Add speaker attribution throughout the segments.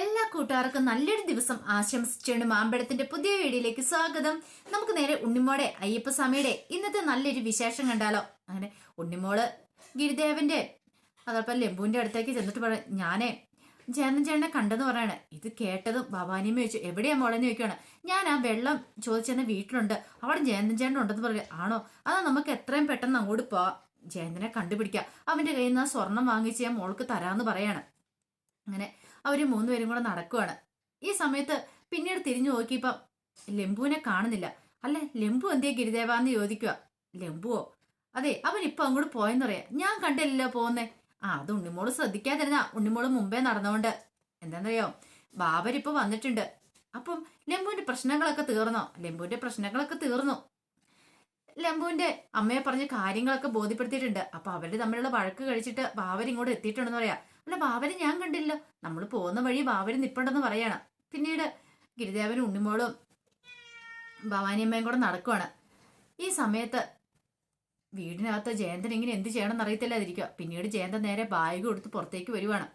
Speaker 1: എല്ലാ കൂട്ടുകാർക്കും നല്ലൊരു ദിവസം ആശംസിച്ചാണ് മാമ്പഴത്തിന്റെ പുതിയ വീഡിയോയിലേക്ക് സ്വാഗതം. നമുക്ക് നേരെ ഉണ്ണിമോടെ അയ്യപ്പസ്വാമിയുടെ ഇന്നത്തെ നല്ലൊരു വിശേഷം കണ്ടാലോ? അങ്ങനെ ഉണ്ണിമോൾ ഗിരിദേവന്റെ അതോടൊപ്പം ലെമ്പുവിന്റെ അടുത്തേക്ക് ചെന്നിട്ട് പറ ഞാനേ ചേന്നൻ ചേട്ടനെ കണ്ടെന്ന് പറയാണ്. ഇത് കേട്ടതും ഭവാനിയമ്മ ചോദിച്ചു എവിടെയാ മോളെന്ന് ചോദിക്കുകയാണ് ഞാൻ ആ വെള്ളം ചോദിച്ചെന്നെ വീട്ടിലുണ്ട്. അവിടെ ജയന്തൻ ചേട്ടൻ ഉണ്ടെന്ന് പറയുക ആണോ? അതാ നമുക്ക് എത്രയും പെട്ടെന്ന് അങ്ങോട്ട് പോവാം ജയന്തനെ കണ്ടുപിടിക്കാം. അവന്റെ കയ്യിൽ നിന്ന് ആ സ്വർണം വാങ്ങിച്ച് ഞാൻ മോൾക്ക് തരാന്ന് പറയാണ്. അങ്ങനെ അവർ മൂന്നുപേരും കൂടെ നടക്കുവാണ്. ഈ സമയത്ത് പിന്നീട് തിരിഞ്ഞു നോക്കിയപ്പം ലംബുവിനെ കാണുന്നില്ല. അല്ല ലംബു എന്തേ ഗിരിദേവാന്ന് ചോദിക്കുക ലംബുവോ? അതെ അവൻ ഇപ്പൊ അങ്ങോട്ട് പോയെന്ന് പറയാ. ഞാൻ കണ്ടില്ലല്ലോ പോകുന്നേ ആ അത് ഉണ്ണിമോൾ ശ്രദ്ധിക്കാതിരുന്ന ഉണ്ണിമോൾ മുമ്പേ നടന്നോണ്ട്. എന്താന്നറിയോ? ബാബരിപ്പൊ വന്നിട്ടുണ്ട്. അപ്പം ലംബുവിന്റെ പ്രശ്നങ്ങളൊക്കെ തീർന്നോ? ലംബുവിന്റെ പ്രശ്നങ്ങളൊക്കെ തീർന്നു. ലംബുവിന്റെ അമ്മയെ പറഞ്ഞ കാര്യങ്ങളൊക്കെ ബോധ്യപ്പെടുത്തിയിട്ടുണ്ട്. അപ്പൊ അവർ തമ്മിലുള്ള വഴക്ക് കഴിച്ചിട്ട് ബാബർ ഇങ്ങോട്ട് എത്തിയിട്ടുണ്ടെന്ന് പറയാ. അല്ല ബാബര് ഞാൻ കണ്ടില്ല. നമ്മൾ പോകുന്ന വഴി ബാബര് നിപ്പുണ്ടെന്ന് പറയാണ്. പിന്നീട് ഗിരിദേവനും ഉണ്ണിമോളും ഭവാനിയമ്മയും കൂടെ നടക്കുവാണ്. ഈ സമയത്ത് വീടിനകത്ത് ജയന്തൻ ഇങ്ങനെ എന്ത് ചെയ്യണമെന്ന് അറിയത്തില്ലാതിരിക്കുക പിന്നീട് ജയന്തൻ നേരെ ബാഗ് കൊടുത്ത് പുറത്തേക്ക് വരുവാണ്.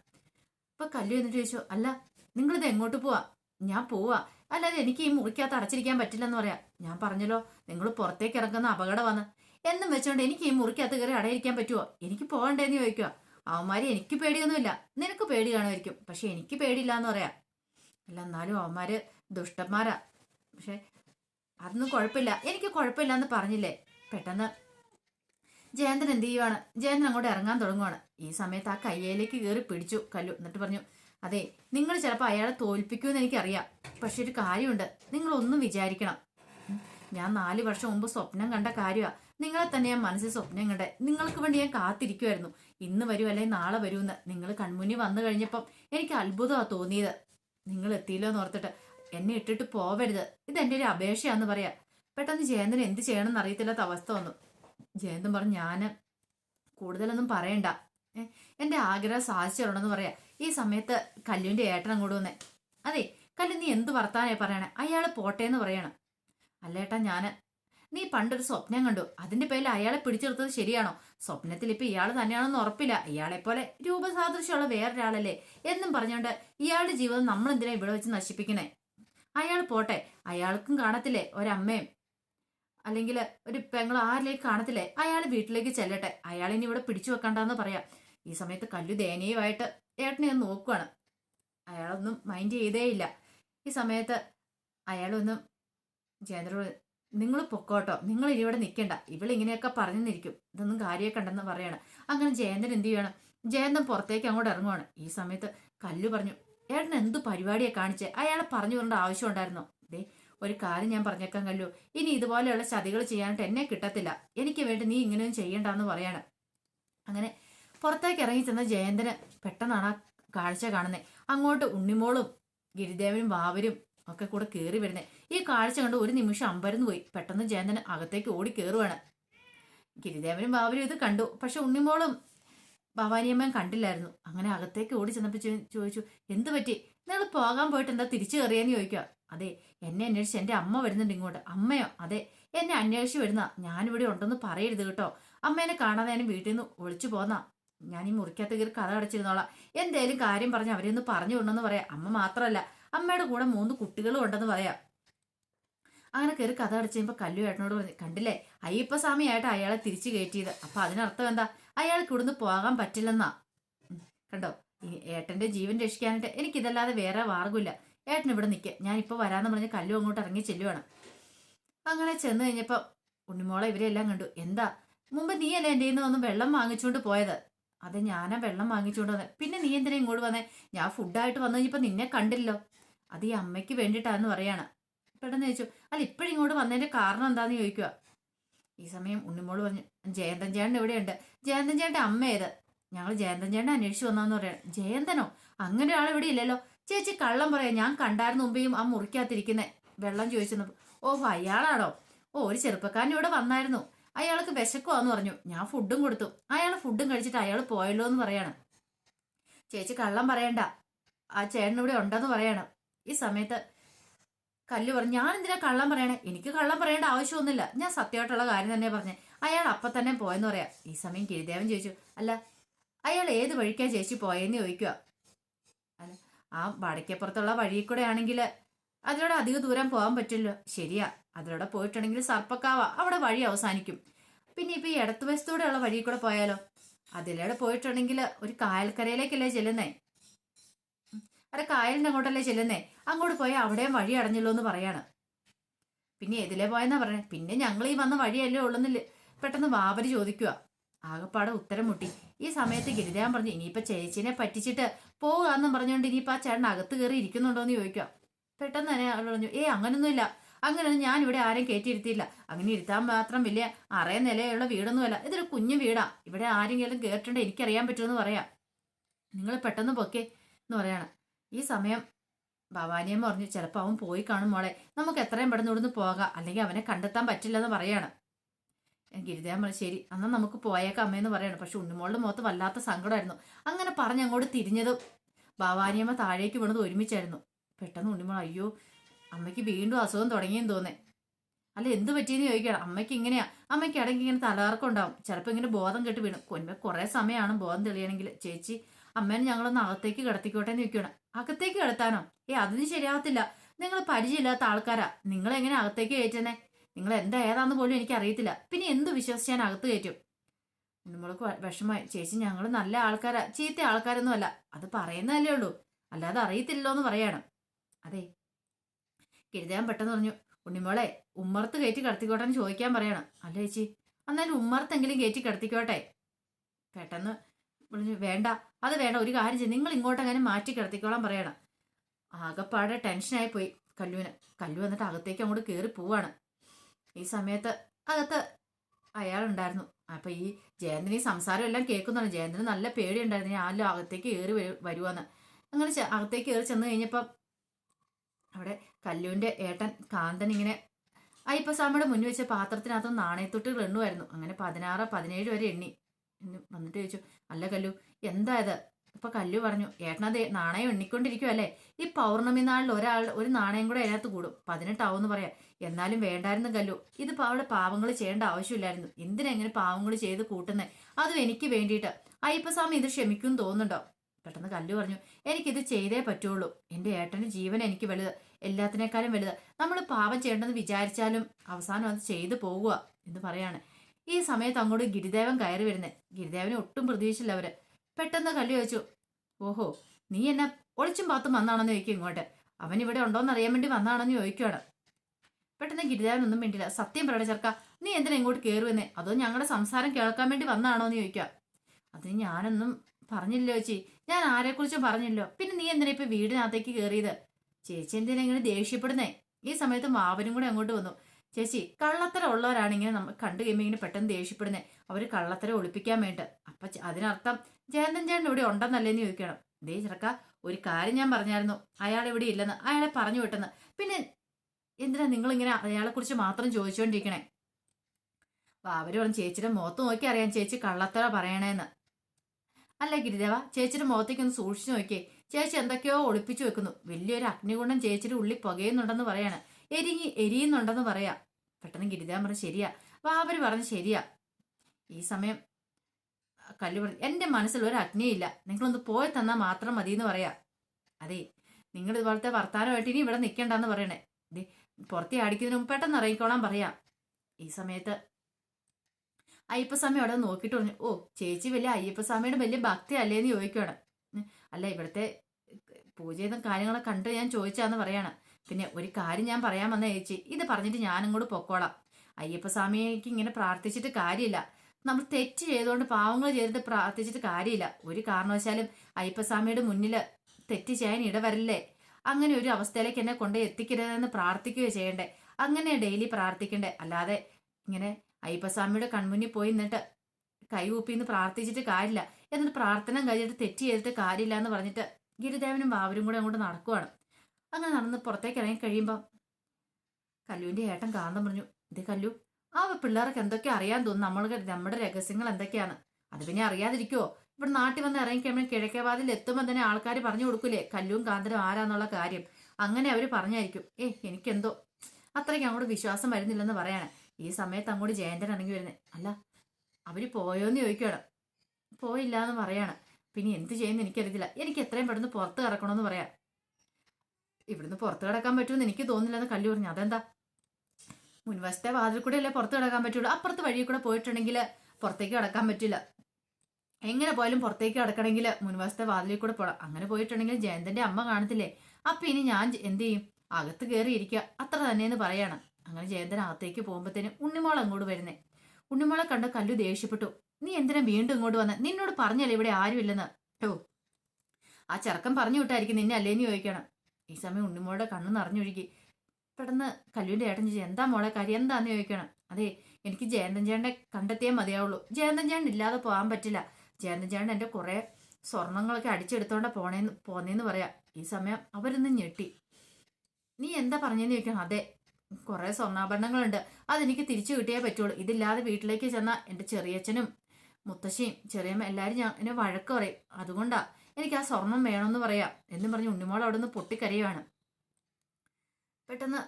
Speaker 1: അപ്പൊ കല്ലു എന്നിട്ട് ചോദിച്ചു അല്ല നിങ്ങളിത് എങ്ങോട്ട് പോവാ? ഞാൻ പോവാ. അല്ലാതെ എനിക്ക് ഈ മുറിക്കകത്ത് അടച്ചിരിക്കാൻ പറ്റില്ലെന്ന് പറയാം. ഞാൻ പറഞ്ഞല്ലോ നിങ്ങൾ പുറത്തേക്ക് ഇറങ്ങുന്ന അപകടമാണ് എന്നും വെച്ചോണ്ട് എനിക്ക് ഈ മുറിക്കകത്ത് കയറി അടയിരിക്കാൻ പറ്റുമോ എനിക്ക് പോകണ്ടേന്ന് ചോദിക്കുക അവന്മാര് എനിക്ക് പേടിയൊന്നുമില്ല. നിനക്ക് പേടി കാണുമായിരിക്കും. പക്ഷെ എനിക്ക് പേടിയില്ല എന്ന് പറയാം. അല്ല എന്നാലും അവന്മാര് ദുഷ്ടന്മാരാ. പക്ഷെ അതൊന്നും കുഴപ്പമില്ല. എനിക്ക് കുഴപ്പമില്ല എന്ന് പറഞ്ഞില്ലേ? പെട്ടെന്ന് ജയന്തൻ എന്ത് ചെയ്യുവാണ്? ജയന്തൻ അങ്ങോട്ട് ഇറങ്ങാൻ തുടങ്ങുവാണ്. ഈ സമയത്ത് ആ കയ്യയിലേക്ക് കയറി പിടിച്ചു കല്ലു. എന്നിട്ട് പറഞ്ഞു അതെ നിങ്ങൾ ചിലപ്പോൾ അയാളെ തോൽപ്പിക്കുമെന്ന് എനിക്കറിയാം. പക്ഷെ ഒരു കാര്യമുണ്ട്. നിങ്ങളൊന്നും വിചാരിക്കണം. ഞാൻ നാല് വർഷം മുമ്പ് സ്വപ്നം കണ്ട കാര്യമാണ് നിങ്ങളെ തന്നെ ഞാൻ മനസ്സിൽ സ്വപ്നം കണ്ടേ. നിങ്ങൾക്ക് വേണ്ടി ഞാൻ കാത്തിരിക്കുമായിരുന്നു ഇന്ന് വരൂ അല്ലെങ്കിൽ നാളെ വരുമെന്ന് നിങ്ങൾ കൺമുന്നിൽ വന്നു കഴിഞ്ഞപ്പം എനിക്ക് അത്ഭുതമാണ് തോന്നിയത്. നിങ്ങൾ എത്തിയില്ലോ എന്ന് ഓർത്തിട്ട് എന്നെ ഇട്ടിട്ട് പോവരുത്. ഇത് എന്റെ ഒരു അപേക്ഷയാന്ന് പറയാ. പെട്ടെന്ന് ജയന്തൻ എന്ത് ചെയ്യണമെന്ന് അറിയത്തില്ലാത്ത അവസ്ഥ വന്നു. ജയന്തൻ പറഞ്ഞു ഞാൻ കൂടുതലൊന്നും പറയണ്ട. എന്റെ ആഗ്രഹം സാധിച്ചിട്ടുണ്ടെന്ന് പറയാ. ഈ സമയത്ത് കല്ലുവിന്റെ ഏട്ടൻ അങ്ങോട്ട് വന്നേ. അതെ കല്ലു നീ എന്ത് വർത്താനായി പറയണേ? അയാൾ പോട്ടെ എന്ന് പറയണം അല്ലേട്ടാ ഞാൻ നീ പണ്ടൊരു സ്വപ്നം കണ്ടു. അതിന്റെ പേരിൽ അയാളെ പിടിച്ചെടുത്തത് ശരിയാണോ? സ്വപ്നത്തിൽ ഇപ്പൊ ഇയാൾ തന്നെയാണെന്ന് ഉറപ്പില്ല. ഇയാളെ പോലെ രൂപസാദൃശ്യമുള്ള വേറൊരാളല്ലേ? എന്നും പറഞ്ഞുകൊണ്ട് ഇയാളുടെ ജീവിതം നമ്മൾ എന്തിനാ ഇവിടെ വെച്ച് നശിപ്പിക്കണേ? അയാൾ പോട്ടെ. അയാൾക്കും കാണത്തില്ലേ? ഒരമ്മയും. അല്ലെങ്കിൽ ഒരു പെങ്ങൾ ആരിലേക്ക് കാണത്തില്ലേ? അയാൾ വീട്ടിലേക്ക് ചെല്ലട്ടെ. അയാൾ ഇനി ഇവിടെ പിടിച്ചു വെക്കണ്ടെന്ന് പറയാം. ഈ സമയത്ത് കല്ലു ദയനീയമായിട്ട് ഏട്ടനെ ഒന്ന് നോക്കുവാണ്. അയാളൊന്നും മൈൻഡ് ചെയ്തേയില്ല. ഈ സമയത്ത് അയാളൊന്നും ജയേന്ദ്രനോട് നിങ്ങൾ പൊക്കോട്ടോ. നിങ്ങൾ ഇവിടെ നിൽക്കണ്ട ഇവളിങ്ങനെയൊക്കെ പറഞ്ഞു നിൽക്കും ഇതൊന്നും കാര്യമൊക്കെ പറയണം. അങ്ങനെ ജയന്തൻ എന്ത് ചെയ്യണം? ജയന്തൻ പുറത്തേക്ക് അങ്ങോട്ട് ഇറങ്ങുവാണ്. ഈ സമയത്ത് കല്ലു പറഞ്ഞു ഏട്ടൻ എന്ത് പരിപാടിയെ കാണിച്ചേ? അയാളെ പറഞ്ഞു വരേണ്ട ആവശ്യം ഉണ്ടായിരുന്നോ? ദേ ഒരു കാര്യം ഞാൻ പറഞ്ഞേക്കാൻ കല്ലു. ഇനി ഇതുപോലെയുള്ള ചതികൾ ചെയ്യാനായിട്ട് എന്നെ കിട്ടത്തില്ല. എനിക്ക് വേണ്ടി നീ ഇങ്ങനെയൊന്നും ചെയ്യണ്ടെന്ന് പറയാണ്. അങ്ങനെ പുറത്തേക്ക് ഇറങ്ങി ചെന്ന ജയന്തന് പെട്ടെന്നാണ് ആ കാഴ്ച കാണുന്നത് അങ്ങോട്ട് ഉണ്ണിമോളും ഗിരിദേവനും വാവരും ഒക്കെ കൂടെ കയറി വരുന്നത് ഈ കാഴ്ച കണ്ട് ഒരു നിമിഷം അമ്പരന്ന് പോയി. പെട്ടെന്ന് ജയന്തന് അകത്തേക്ക് ഓടി കയറുവാണ് ഗിരിദേവനും ബാബരും ഇത് കണ്ടു. പക്ഷെ ഉണ്ണിമോളും ഭവാനിയമ്മയും കണ്ടില്ലായിരുന്നു. അങ്ങനെ അകത്തേക്ക് ഓടി ചെന്നപ്പോൾ ചോദിച്ചു എന്ത് പറ്റി? നിങ്ങൾ പോകാൻ പോയിട്ട് എന്താ തിരിച്ചു കയറിയെന്ന് ചോദിക്കുക അതെ എന്നെ അന്വേഷിച്ച് എന്റെ അമ്മ വരുന്നുണ്ട് ഇങ്ങോട്ട്. അമ്മയോ? അതെ എന്നെ അന്വേഷിച്ച് വരുന്ന. ഞാനിവിടെ ഉണ്ടെന്ന് പറയരുത് കേട്ടോ. അമ്മേനെ കാണാതെ ഞാൻ വീട്ടിൽ നിന്ന് ഒളിച്ചു പോന്നാ. ഞാൻ ഈ മുറിക്കകത്ത് കയറി കഥ അടച്ചിരുന്നോളാം. എന്തേലും കാര്യം പറഞ്ഞ് അവരെയൊന്ന് പറഞ്ഞു വിടണമെന്ന് പറയാം. അമ്മ മാത്രമല്ല അമ്മയുടെ കൂടെ മൂന്ന് കുട്ടികളും ഉണ്ടെന്ന് പറയാം. അങ്ങനെ കയറി കഥ അടച്ച് കഴിയുമ്പോൾ കല്ലു ഏട്ടനോട് പറഞ്ഞു കണ്ടില്ലേ? അയ്യപ്പസ്വാമിയായിട്ട് അയാളെ തിരിച്ചു കയറ്റിയത്. അപ്പൊ അതിനർത്ഥം എന്താ? അയാൾക്ക് ഇവിടുന്ന് പോകാൻ പറ്റില്ലെന്നാ. കണ്ടോ? ഈ ഏട്ടന്റെ ജീവൻ രക്ഷിക്കാനായിട്ട് എനിക്കിതല്ലാതെ വേറെ മാർഗമില്ല ഏട്ടൻ ഇവിടെ നിൽക്കുക ഞാൻ ഇപ്പോൾ വരാന്ന് പറഞ്ഞ് കല്ലു അങ്ങോട്ട് ഇറങ്ങി ചെല്ലുവാണ്. അങ്ങനെ ചെന്ന് കഴിഞ്ഞപ്പോൾ ഉണ്ണിമോളെ ഇവരെല്ലാം കണ്ടു. എന്താ? മുമ്പ് നീ അല്ലേ എന്റെ നിന്ന് ഒന്ന് വെള്ളം വാങ്ങിച്ചുകൊണ്ട് പോയത്? അതെ ഞാനാ വെള്ളം വാങ്ങിച്ചുകൊണ്ട് വന്നത് പിന്നെ നീ എന്തിനാ ഇങ്ങോട്ട് വന്നേ? ഞാൻ ഫുഡായിട്ട് വന്നു കഴിഞ്ഞപ്പോൾ നിന്നെ കണ്ടില്ലോ അത് ഈ അമ്മയ്ക്ക് വേണ്ടിയിട്ടാന്ന് പറയാണ്. പെട്ടെന്ന് ചോദിച്ചു അല്ല ഇപ്പോഴിങ്ങോട്ട് വന്നതിന്റെ കാരണം എന്താണെന്ന് ചോദിക്കുക ഈ സമയം ഉണ്ണിമോൾ പറഞ്ഞു ജയന്തൻ ചേട്ടൻ എവിടെയുണ്ട് ജയന്തൻ ചേട്ടന്റെ അമ്മ ഏത്? ഞങ്ങൾ ജയന്തൻ ചേട്ടൻ അന്വേഷിച്ചു വന്നാന്ന് പറയാണ്. ജയന്തനോ? അങ്ങനെ ഒരാൾ ഇവിടെ ഇല്ലല്ലോ. ചേച്ചി കള്ളം പറയാം ഞാൻ കണ്ടായിരുന്നു മുമ്പേയും ആ മുറിക്കാത്തിരിക്കുന്നേ വെള്ളം ചോദിച്ചെന്ന് ഓ അയാളാണോ? ഓ ഒരു ചെറുപ്പക്കാരൻ ഇവിടെ വന്നായിരുന്നു. അയാൾക്ക് വിശക്കുവാന്ന് പറഞ്ഞു. ഞാൻ ഫുഡും കൊടുത്തു. അയാൾ ഫുഡും കഴിച്ചിട്ട് അയാൾ പോയല്ലോ എന്ന് പറയാണ്. ചേച്ചി കള്ളം പറയണ്ട. ആ ചേട്ടൻ ഇവിടെ ഉണ്ടെന്ന് പറയാണ്. ഈ സമയത്ത് കല്ല് പറഞ്ഞു ഞാൻ എന്തിനാ കള്ളം പറയണേ? എനിക്ക് കള്ളം പറയേണ്ട ആവശ്യമൊന്നുമില്ല. ഞാൻ സത്യമായിട്ടുള്ള കാര്യം തന്നെ പറഞ്ഞേ. അയാൾ അപ്പം തന്നെ പോയെന്ന് പറയാം. ഈ സമയം ഗിരിദേവൻ ചോദിച്ചു അല്ല അയാൾ ഏത് വഴിക്കാ ചേച്ചി പോയെന്ന് ചോദിക്കുക അല്ല ആ വടക്കേപ്പുറത്തുള്ള വഴിയിൽ കൂടെ ആണെങ്കിൽ അതിലൂടെ അധിക ദൂരം പോകാൻ പറ്റില്ല. ശരിയാ അതിലൂടെ പോയിട്ടുണ്ടെങ്കിൽ സർപ്പക്കാവ. അവിടെ വഴി അവസാനിക്കും. പിന്നെ ഇപ്പൊ ഈ ഇടത്തുവശത്തൂടെയുള്ള വഴിയിൽ കൂടെ പോയാലോ? അതിലൂടെ പോയിട്ടുണ്ടെങ്കിൽ ഒരു കായൽക്കരയിലേക്കല്ലേ ചെല്ലുന്നേ? ഉം. അവിടെ കായലിന്റെ അങ്ങോട്ടല്ലേ ചെല്ലുന്നേ? അങ്ങോട്ട് പോയാൽ അവിടെയും വഴി അടഞ്ഞല്ലോ എന്ന് പറയാണ്. പിന്നെ എതിലെ പോയെന്നാ പറഞ്ഞേ? പിന്നെ ഞങ്ങൾ ഈ വന്ന വഴിയല്ലേ ഉള്ളെന്നില്ല പെട്ടെന്ന് വാവര് ചോദിക്കുക ആകപ്പാടെ ഉത്തരം മുട്ടി. ഈ സമയത്ത് ഗിരിരാൻ പറഞ്ഞു ഇനിയിപ്പൊ ചേച്ചിനെ പറ്റിച്ചിട്ട് പോകാന്നും പറഞ്ഞുകൊണ്ട് ഇനിയിപ്പോ ആ ചേട്ടൻ അകത്ത് കയറി ഇരിക്കുന്നുണ്ടോ എന്ന് ചോദിക്കുക പെട്ടെന്ന് തന്നെ അവൾ പറഞ്ഞു ഏ അങ്ങനൊന്നുമില്ല. അങ്ങനെയൊന്നും ഞാൻ ഇവിടെ ആരും കയറ്റിയിരുത്തിയില്ല അങ്ങനെ ഇരുത്താൻ മാത്രം വലിയ അറയ നിലയുള്ള വീടൊന്നുമല്ല. ഇതൊരു കുഞ്ഞു വീടാ. ഇവിടെ ആരെങ്കിലും കേട്ടിട്ടുണ്ട് എനിക്കറിയാൻ പറ്റുമെന്ന് പറയാം. നിങ്ങൾ പെട്ടെന്ന് പൊക്കെ എന്ന് പറയാണ്. ഈ സമയം ഭവാനിയമ്മ പറഞ്ഞു ചിലപ്പോൾ അവൻ പോയി കാണും മോളെ. നമുക്ക് എത്രയും പെട്ടെന്ന് ഇവിടുന്ന് പോകാം. അല്ലെങ്കിൽ അവനെ കണ്ടെത്താൻ പറ്റില്ലെന്ന് പറയാണ്. ഗിരിദേവൻ പറഞ്ഞു ശരി എന്നാൽ നമുക്ക് പോയേക്കാം അമ്മയെന്ന് പറയാണ്. പക്ഷെ ഉണ്ണിമോളുടെ മുഖത്ത് വല്ലാത്ത സങ്കടമായിരുന്നു. അങ്ങനെ പറഞ്ഞ് അങ്ങോട്ട് തിരിഞ്ഞതും ഭവാനിയമ്മ താഴേക്ക് വീണത് ഒരുമിച്ചായിരുന്നു. പെട്ടെന്ന് ഉണ്ണിമോൾ അയ്യോ അമ്മയ്ക്ക് വീണ്ടും അസുഖം തുടങ്ങിയെന്ന് തോന്നേ. അല്ല എന്ത് പറ്റിയെന്ന് ചോദിക്കണം. അമ്മയ്ക്ക് ഇങ്ങനെയാ. അമ്മയ്ക്ക് ഇടയ്ക്ക് ഇങ്ങനെ തലകറക്കം ഉണ്ടാവും. ചിലപ്പോൾ ഇങ്ങനെ ബോധം കെട്ട് വീണു. കൊന്മ കുറേ സമയമാണ് ബോധം തെളിയണമെങ്കിൽ. ചേച്ചി അമ്മേനെ ഞങ്ങളൊന്ന് അകത്തേക്ക് കിടത്തിക്കോട്ടെ എന്ന് ചോദിക്കണം അകത്തേക്ക് കിടത്താനോ? ഏ അതിന് ശരിയാവത്തില്ല. നിങ്ങൾ പരിചയമില്ലാത്ത ആൾക്കാരാ. നിങ്ങൾ എങ്ങനെ അകത്തേക്ക് കയറ്റുന്നേ? നിങ്ങൾ എന്താ ഏതാന്ന് പോലും എനിക്ക് അറിയത്തില്ല. പിന്നെ എന്ത് വിശ്വസിച്ച് അകത്ത് കയറ്റും? നമ്മൾക്ക് വിഷമമായി. ചേച്ചി ഞങ്ങൾ നല്ല ആൾക്കാരാ. ചീത്ത ആൾക്കാരൊന്നും അല്ല. അത് പറയുന്നതല്ലേ ഉള്ളൂ. അല്ലാതെ അറിയത്തില്ലല്ലോ എന്ന് പറയണം. അതെ. കരുതാൻ പെട്ടെന്ന് പറഞ്ഞു ഉണ്ണിമോളെ ഉമ്മർത്ത് കയറ്റി കിടത്തിക്കോട്ടെ ചോദിക്കാൻ പറയണം. അല്ല ചേച്ചി. എന്നാലും ഉമ്മർത്തെങ്കിലും കയറ്റി കിടത്തിക്കോട്ടെ. പെട്ടെന്ന് പറഞ്ഞു വേണ്ട. അത് വേണ്ട ഒരു കാര്യം ചെയ്യും. നിങ്ങൾ ഇങ്ങോട്ടെങ്ങനെ മാറ്റി കിടത്തിക്കോളാൻ പറയണം. ആകപ്പാടെ ടെൻഷനായി പോയി കല്ലുവിന്. കല്ലു വന്നിട്ട് അകത്തേക്ക് അങ്ങോട്ട് കയറി പോവാണ്. ഈ സമയത്ത് അകത്ത് അയാളുണ്ടായിരുന്നു. അപ്പൊ ഈ ജയന്തിന് ഈ സംസാരം എല്ലാം കേൾക്കുന്നുണ്ട് ജയന്തിന് നല്ല പേടിയുണ്ടായിരുന്നു. ആരും അകത്തേക്ക് കയറി വരു- വരുവാന്ന്. അങ്ങനെ അകത്തേക്ക് കയറി ചെന്ന് കഴിഞ്ഞപ്പം അവിടെ കല്ലുവിന്റെ ഏട്ടൻ കാന്തൻ ഇങ്ങനെ അയ്യപ്പസ്വാമിയുടെ മുന്നിൽ വെച്ച പാത്രത്തിനകത്ത് നാണയത്തൊട്ടുകൾ എണ്ണുമായിരുന്നു. അങ്ങനെ പതിനാറ് പതിനേഴ് വരെ എണ്ണി. വന്നിട്ട് ചോദിച്ചു അല്ല കല്ലു എന്താ ഇത് ഇപ്പൊ കല്ലു പറഞ്ഞു ഏട്ടനത് നാണയം എണ്ണിക്കൊണ്ടിരിക്കുവല്ലേ? ഈ പൗർണമി നാളിൽ ഒരാൾ ഒരു നാണയം കൂടെ അതിനകത്ത് കൂടും. പതിനെട്ടാവും പറയാം. എന്നാലും വേണ്ടായിരുന്നു കല്ലു. ഇത് അവിടെ പാവങ്ങൾ ചെയ്യേണ്ട ആവശ്യമില്ലായിരുന്നു. എന്തിനെങ്ങനെ പാവങ്ങൾ ചെയ്ത് കൂട്ടുന്നേ? അതും എനിക്ക് വേണ്ടിയിട്ട്. അയ്യപ്പസ്വാമി ഇത് ക്ഷമിക്കും തോന്നുന്നുണ്ടോ? പെട്ടെന്ന് കല്ലു പറഞ്ഞു എനിക്കിത് ചെയ്തേ പറ്റുള്ളൂ. എന്റെ ഏട്ടന് ജീവൻ എനിക്ക് വലുത്. എല്ലാത്തിനേക്കാളും വലുത്. നമ്മൾ പാവം ചെയ്യേണ്ടെന്ന് വിചാരിച്ചാലും അവസാനം അത് ചെയ്തു പോകുക എന്ന് പറയാണ്. ഈ സമയത്ത് അങ്ങോട്ട് ഗിരിദേവൻ കയറി വരുന്നത് ഗിരിദേവനെ ഒട്ടും പ്രതീക്ഷിച്ചില്ല അവർ. പെട്ടെന്ന് കല്ലു ചോദിച്ചു ഓഹോ നീ എന്നെ ഒളിച്ചും പാത്തും വന്നാണെന്ന് ചോദിക്കും ഇങ്ങോട്ട്. അവൻ ഇവിടെ ഉണ്ടോന്ന് അറിയാൻ വേണ്ടി വന്നാണെന്ന് ചോദിക്കുകയാണ് പെട്ടെന്ന് ഗിരിദേവൻ ഒന്നും വേണ്ടില്ല സത്യം പറയണ ചെറുക്ക നീ എന്തിനാ ഇങ്ങോട്ട് കയറുവെന്നേ അതോ ഞങ്ങളുടെ സംസാരം കേൾക്കാൻ വേണ്ടി വന്നാണോ എന്ന് ചോദിക്കുക അത് ഞാനൊന്നും പറഞ്ഞില്ലോ ചേച്ചി. ഞാൻ ആരെക്കുറിച്ചും പറഞ്ഞില്ലോ പിന്നെ നീ എന്തിനാ ഇപ്പൊ വീടിനകത്തേക്ക് കയറിയത് ചേച്ചി എന്തിനാ ഇങ്ങനെ ദേഷ്യപ്പെടുന്നേ? ഈ സമയത്ത് മാവനും കൂടെ അങ്ങോട്ട് വന്നു. ചേച്ചി കള്ളത്തരം ഉള്ളവരാണ് ഇങ്ങനെ നമ്മൾ കണ്ടു കഴിയുമ്പോൾ ഇങ്ങനെ പെട്ടെന്ന് ദേഷ്യപ്പെടുന്നത് അവർ കള്ളത്തരം ഒളിപ്പിക്കാൻ വേണ്ടി അപ്പൊ അതിനർത്ഥം ജയന്തൻ ചേട്ടൻ ഇവിടെ ഉണ്ടെന്നല്ലേന്ന് ചോദിക്കണം. ദേ ചിറക്ക ഒരു കാര്യം ഞാൻ പറഞ്ഞായിരുന്നു. അയാൾ ഇവിടെ ഇല്ലെന്ന്. അയാളെ പറഞ്ഞു വിട്ടെന്ന്. പിന്നെ എന്തിനാ നിങ്ങൾ ഇങ്ങനെ അയാളെ കുറിച്ച് മാത്രം ചോദിച്ചുകൊണ്ടിരിക്കണേ അപ്പൊ അവർ പറഞ്ഞു ചേച്ചിയുടെ മുഖത്ത് നോക്കി അറിയാം ചേച്ചി കള്ളത്തര പറയണേന്ന്. അല്ല ഗിരിദേവ ചേച്ചിയുടെ മുഖത്തേക്ക് ഒന്ന് സൂക്ഷിച്ചു നോക്കിയേ. ചേച്ചി എന്തൊക്കെയോ ഒളിപ്പിച്ചു വെക്കുന്നു. വലിയൊരു അഗ്നികുണ്ഡം ചേച്ചിയുടെ ഉള്ളിൽ പുകയുന്നുണ്ടെന്ന് പറയാണ്. എരിഞ്ഞ് എരിയുന്നുണ്ടെന്ന് പറയാ. പെട്ടെന്ന് ഗിരിദേവൻ പറഞ്ഞു ശരിയാ. അപ്പൊ അവർ പറഞ്ഞു ശരിയാ. ഈ സമയം കല്ലു പറഞ്ഞു എന്റെ മനസ്സിൽ ഒരു അഗ്നിയില്ല നിങ്ങളൊന്ന് പോയി തന്നാൽ മാത്രം മതി എന്ന് പറയാ. അതെ നിങ്ങൾ ഇതുപോലത്തെ വർത്താനമായിട്ട് ഇനി ഇവിടെ നിൽക്കണ്ടെന്ന് പറയണേ. പുറത്തേ അടിക്കുന്നതിന് മുമ്പ് പെട്ടെന്ന് ഇറങ്ങിക്കോളാൻ പറയാം. ഈ സമയത്ത് അയ്യപ്പസ്വാമി അവിടെ നോക്കിയിട്ട് പറഞ്ഞു ഓ ചേച്ചി വലിയ അയ്യപ്പസ്വാമിയുടെ വലിയ ഭക്തി അല്ലേന്ന് ചോദിക്കുകയാണ് അല്ല ഇവിടുത്തെ പൂജ കാര്യങ്ങളൊക്കെ കാര്യങ്ങളെ കണ്ട് ഞാൻ ചോദിച്ചാന്ന് പറയാണ്. പിന്നെ ഒരു കാര്യം ഞാൻ പറയാൻ വന്ന ചേച്ചി. ഇത് പറഞ്ഞിട്ട് ഞാനും കൂടെ പൊക്കോളാം. അയ്യപ്പസ്വാമിക്ക് ഇങ്ങനെ പ്രാർത്ഥിച്ചിട്ട് കാര്യമില്ല. നമ്മൾ തെറ്റ് ചെയ്തുകൊണ്ട് പാവങ്ങൾ ചെയ്തിട്ട് പ്രാർത്ഥിച്ചിട്ട് കാര്യമില്ല. ഒരു കാരണവശാലും അയ്യപ്പസ്വാമിയുടെ മുന്നിൽ തെറ്റ് ചെയ്യാൻ ഇടവരില്ലേ? അങ്ങനെ ഒരു അവസ്ഥയിലേക്ക് എന്നെ കൊണ്ട് എത്തിക്കരുതെന്ന് പ്രാർത്ഥിക്കുകയോ ചെയ്യണ്ടേ. അങ്ങനെ ഡെയിലി പ്രാർത്ഥിക്കണ്ടേ. അല്ലാതെ ഇങ്ങനെ അയ്യപ്പസ്വാമിയുടെ കൺമുന്നിൽ പോയി നിന്നിട്ട് കൈകൂപ്പിന്ന് പ്രാർത്ഥിച്ചിട്ട് കാര്യമില്ല. എന്നിട്ട് പ്രാർത്ഥന കഴിഞ്ഞിട്ട് തെറ്റ് ചെയ്തിട്ട് കാര്യമില്ല എന്ന് പറഞ്ഞിട്ട് ഗിരിദേവനും ബാബരും കൂടെ അങ്ങോട്ട് നടക്കുവാണ്. അങ്ങനെ നടന്ന് പുറത്തേക്ക് ഇറങ്ങി കഴിയുമ്പോൾ കല്ലുവിന്റെ ഏട്ടൻ കാന്തം പറഞ്ഞു ഇത് കല്ലു ആ പിള്ളേർക്ക് എന്തൊക്കെ അറിയാൻ തോന്നുന്നു? നമ്മൾ നമ്മുടെ രഹസ്യങ്ങൾ എന്തൊക്കെയാണ്? അത് പിന്നെ അറിയാതിരിക്കുവോ? ഇവിടെ നാട്ടിൽ വന്ന് ഇറങ്ങി കഴിയുമ്പോൾ കിഴക്കേവാതിൽ എത്തുമ്പോൾ തന്നെ ആൾക്കാർ പറഞ്ഞു കൊടുക്കൂലേ? കല്ലും കാന്തനും ആരാന്നുള്ള കാര്യം. അങ്ങനെ അവർ പറഞ്ഞായിരിക്കും. ഏ എനിക്കെന്തോ അത്രയ്ക്ക് അങ്ങോട്ട് വിശ്വാസം വരുന്നില്ലെന്ന് പറയാണ്. ഈ സമയത്ത് അങ്ങോട്ട് ജയന്തൻ ഇറങ്ങി വരുന്നത് അല്ല അവർ പോയോന്ന് ചോദിക്കുകയാണ് പോയില്ല എന്ന് പറയാണ്. പിന്നെ എന്ത് ചെയ്യുന്നു എനിക്കറിയത്തില്ല. എനിക്ക് എത്രയും പെട്ടെന്ന് പുറത്ത് കിടക്കണമെന്ന് പറയാം. ഇവിടുന്ന് പുറത്ത് കിടക്കാൻ പറ്റുമെന്ന് എനിക്ക് തോന്നുന്നില്ലെന്ന് കല്ലു പറഞ്ഞു. അതെന്താ? മുൻവശത്തെ വാതിൽ കൂടെ അല്ലേ പുറത്ത് കിടക്കാൻ പറ്റുള്ളൂ. അപ്പുറത്ത് വഴി കൂടെ പോയിട്ടുണ്ടെങ്കിൽ പുറത്തേക്ക് കിടക്കാൻ പറ്റില്ല. എങ്ങനെ പോയാലും പുറത്തേക്ക് കിടക്കണമെങ്കിൽ മുൻവശത്തെ വാതിലിൽ കൂടെ പോകണം അങ്ങനെ പോയിട്ടുണ്ടെങ്കിൽ ജയന്തന്റെ അമ്മ കാണത്തില്ലേ? അപ്പൊ ഇനി ഞാൻ എന്ത് ചെയ്യും? അകത്ത് കയറി ഇരിക്കുക. അത്ര തന്നെയെന്ന് പറയാണ്. അങ്ങനെ ജയന്തൻ അകത്തേക്ക് പോകുമ്പോഴത്തേനും ഉണ്ണിമോൾ അങ്ങോട്ട് വരുന്നേ. ഉണ്ണിമോളെ കണ്ട് കല്ലു ദേഷ്യപ്പെട്ടു. നീ എന്തിനാ വീണ്ടും ഇങ്ങോട്ട് വന്ന്? നിന്നോട് പറഞ്ഞല്ലേ ഇവിടെ ആരുമില്ലെന്ന്? ഓ ആ ചെറുക്കൻ പറഞ്ഞു വിട്ടായിരിക്കും നിന്നെ അല്ലേന്ന് ചോദിക്കണം. ഈ സമയം ഉണ്ണിമോളുടെ കണ്ണ് നിറഞ്ഞൊഴുകി. പെട്ടെന്ന് കല്ലുവിന്റെ ഏട്ടൻ ചോദിച്ചു എന്താ മോളെ കാര്യം? എന്താന്ന് ചോദിക്കണം? അതെ എനിക്ക് ജയന്തൻ ചേട്ടനെ കണ്ടെത്തിയേ മതിയാവുള്ളൂ. ജയന്തൻ ചേട്ടൻ ഇല്ലാതെ പോകാൻ പറ്റില്ല. ജയന്തൻ ചേട്ടൻ എന്റെ കുറേ സ്വർണങ്ങളൊക്കെ അടിച്ചെടുത്തോണ്ട പോണേന്ന് പോന്നേന്ന് പറയാം. ഈ സമയം അവരൊന്ന് ഞെട്ടി. നീ എന്താ പറഞ്ഞെന്ന് ചോദിക്കണം? അതെ കുറേ സ്വർണാഭരണങ്ങളുണ്ട്. അതെനിക്ക് തിരിച്ചു കിട്ടിയേ പറ്റുള്ളൂ. ഇതില്ലാതെ വീട്ടിലേക്ക് ചെന്ന എന്റെ ചെറിയച്ഛനും മുത്തശ്ശിയും ചെറിയമ്മ എല്ലാവരും ഞാൻ എന്നെ വഴക്ക് പറയും. അതുകൊണ്ടാ എനിക്ക് ആ സ്വർണം വേണമെന്ന് പറയാം. എന്നും പറഞ്ഞ് ഉണ്ണിമോൾ അവിടെ നിന്ന് പൊട്ടിക്കരയുവാണ്. പെട്ടെന്ന്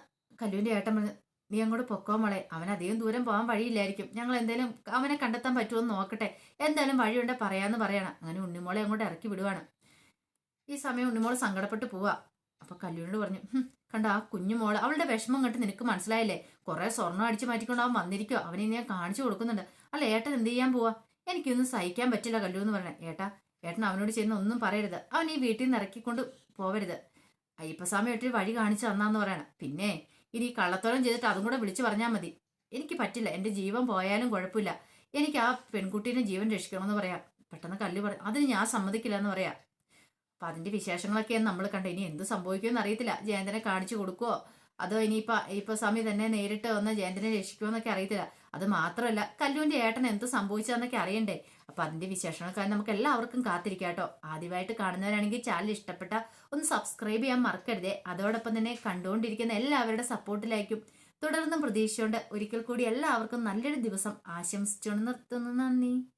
Speaker 1: കല്ലുവിന്റെ ഏട്ടൻ പറഞ്ഞു നീ അങ്ങോട്ട് പൊക്കോ മോളെ. അവൻ അധികം ദൂരം പോകാൻ വഴിയില്ലായിരിക്കും. ഞങ്ങൾ എന്തായാലും അവനെ കണ്ടെത്താൻ പറ്റുമോ നോക്കട്ടെ. എന്തായാലും വഴിയുണ്ടെ പറയാന്ന് പറയണം. അങ്ങനെ ഉണ്ണിമോളെ അങ്ങോട്ട് ഇറക്കി വിടുവാണ്. ഈ സമയം ഉണ്ണിമോൾ സങ്കടപ്പെട്ട് പോവാ. അപ്പൊ കല്ലുവിനോട് പറഞ്ഞു കണ്ടോ കണ്ട ആ കുഞ്ഞുമോൾ അവളുടെ വിഷമം കണ്ട് നിനക്ക് മനസ്സിലായില്ലേ? കുറെ സ്വർണം അടിച്ചു മാറ്റിക്കൊണ്ട് അവൻ വന്നിരിക്കോ അവനെ ഞാൻ കാണിച്ചു കൊടുക്കുന്നുണ്ട്. അല്ല ഏട്ടൻ എന്ത് ചെയ്യാൻ പോവാ? എനിക്കൊന്നും സഹിക്കാൻ പറ്റില്ല കല്ലു എന്ന് പറഞ്ഞ. ഏട്ടാ ഏട്ടൻ അവനോട് ചെന്ന് ഒന്നും പറയരുത്. അവൻ ഈ വീട്ടിൽ നിന്ന് ഇറക്കിക്കൊണ്ട് പോവരുത്. അയ്യപ്പസ്വാമി ഒറ്റ വഴി കാണിച്ചു തന്നാന്ന് പറയണം. പിന്നെ ഇനി കള്ളത്തോളം ചെയ്തിട്ട് അതും കൂടെ വിളിച്ചു പറഞ്ഞാൽ മതി. എനിക്ക് പറ്റില്ല. എന്റെ ജീവൻ പോയാലും കുഴപ്പമില്ല. എനിക്ക് ആ പെൺകുട്ടീനെ ജീവൻ രക്ഷിക്കണമെന്ന് പറയാം. പെട്ടെന്ന് കല്ല് പറ അതിന് ഞാൻ സമ്മതിക്കില്ല എന്ന് പറയാം. അപ്പൊ അതിന്റെ വിശേഷങ്ങളൊക്കെയാണ് നമ്മൾ കണ്ട. ഇനി എന്ത് സംഭവിക്കുമെന്ന് അറിയത്തില്ല. ജയന്തനെ കാണിച്ചു കൊടുക്കുമോ അതോ ഇനിയിപ്പോൾ അയ്യപ്പസ്വാമി സ്വാമി തന്നെ നേരിട്ട് വന്ന് ജയന്തനെ രക്ഷിക്കുമോ എന്നൊക്കെ അറിയത്തില്ല. അത് മാത്രമല്ല കല്ലുവിന്റെ ഏട്ടൻ എന്ത് സംഭവിച്ചതെന്നൊക്കെ അറിയണ്ടേ? അപ്പൊ അതിന്റെ വിശേഷങ്ങൾക്കായി നമുക്ക് എല്ലാവർക്കും കാത്തിരിക്കാട്ടോ ആദ്യമായിട്ട് കാണുന്നവരാണെങ്കിൽ ചാനൽ ഇഷ്ടപ്പെട്ട ഒന്ന് സബ്സ്ക്രൈബ് ചെയ്യാൻ മറക്കരുതേ. അതോടൊപ്പം തന്നെ കണ്ടുകൊണ്ടിരിക്കുന്ന എല്ലാവരുടെ സപ്പോർട്ടിലായിരിക്കും തുടർന്നും പ്രതീക്ഷയുണ്ട് ഒരിക്കൽ കൂടി എല്ലാവർക്കും നല്ലൊരു ദിവസം ആശംസിച്ചുകൊണ്ട് നിർത്തുന്നു. നന്ദി.